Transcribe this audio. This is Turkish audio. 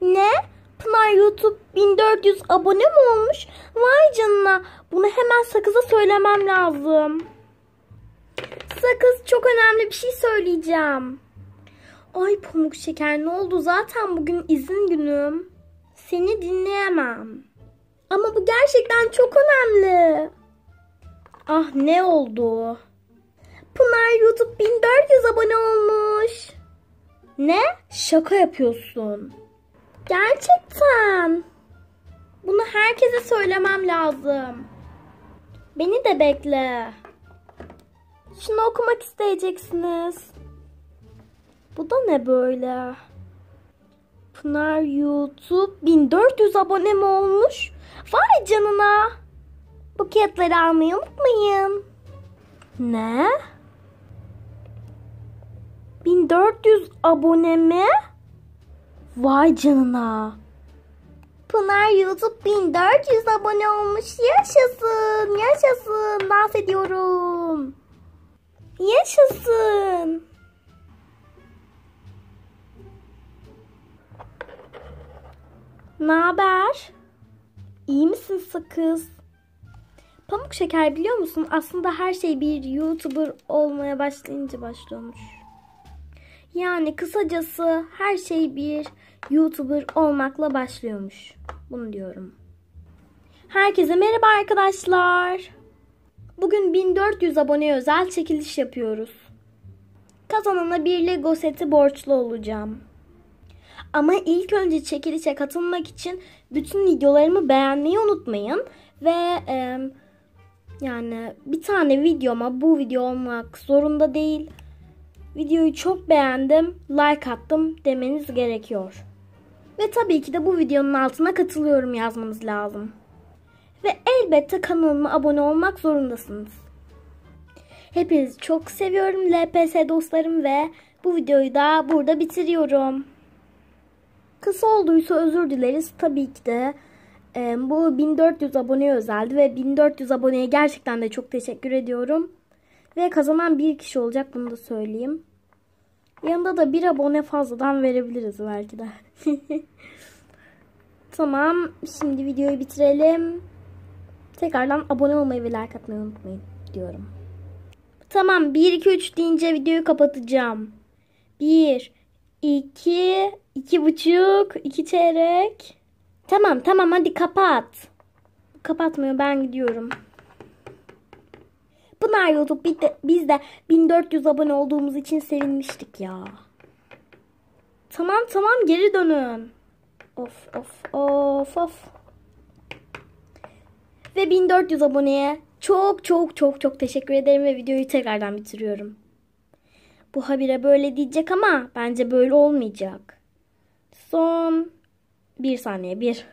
Ne? Pınar YouTube 1400 abone mi olmuş? Vay canına. Bunu hemen Sakız'a söylemem lazım. Sakız çok önemli bir şey söyleyeceğim. Ay pamuk şeker ne oldu? Zaten bugün izin günüm. Seni dinleyemem. Ama bu gerçekten çok önemli. Ah ne oldu? Pınar YouTube 1400 abone olmuş. Ne? Şaka yapıyorsun. Gerçekten. Bunu herkese söylemem lazım. Beni de bekle. Şunu okumak isteyeceksiniz. Bu da ne böyle? Pınar YouTube 1400 abone mi olmuş? Vay canına. Buketleri almayı unutmayın. Ne? 1400 abone mi? Vay canına. Pınar YouTube 1400 abone olmuş. Yaşasın, yaşasın. Dans ediyorum. Yaşasın. Ne haber? İyi misin sakız? Pamuk şeker biliyor musun? Aslında her şey bir YouTuber olmaya başlayınca başlıyormuş. Yani kısacası her şey bir YouTuber olmakla başlıyormuş. Bunu diyorum. Herkese merhaba arkadaşlar. Bugün 1400 aboneye özel çekiliş yapıyoruz. Kazanana bir Lego seti borçlu olacağım. Ama ilk önce çekilişe katılmak için bütün videolarımı beğenmeyi unutmayın. Ve e, yani bir tane videoma bu video olmak zorunda değil. Videoyu çok beğendim, like attım demeniz gerekiyor. Ve tabii ki de bu videonun altına katılıyorum yazmanız lazım. Ve elbette kanalıma abone olmak zorundasınız. Hepinizi çok seviyorum LPS dostlarım ve bu videoyu da burada bitiriyorum. Kısa olduysa özür dileriz. Tabii ki de e, bu 1400 aboneye özeldi ve 1400 aboneye gerçekten de çok teşekkür ediyorum. Ve kazanan bir kişi olacak bunu da söyleyeyim. Yanında da bir abone fazladan verebiliriz belki de. tamam. Şimdi videoyu bitirelim. Tekrardan abone olmayı ve like atmayı unutmayın diyorum. Tamam 1 2 3 deyince videoyu kapatacağım. 1 2 2 buçuk 2 çeyrek. Tamam tamam hadi kapat. Kapatmıyor ben gidiyorum. Pınar YouTube biz de, biz de 1400 abone olduğumuz için sevinmiştik ya. Tamam tamam geri dönün. Of of of of. Ve 1400 aboneye çok çok çok çok teşekkür ederim ve videoyu tekrardan bitiriyorum. Bu habire böyle diyecek ama bence böyle olmayacak. Son bir saniye bir.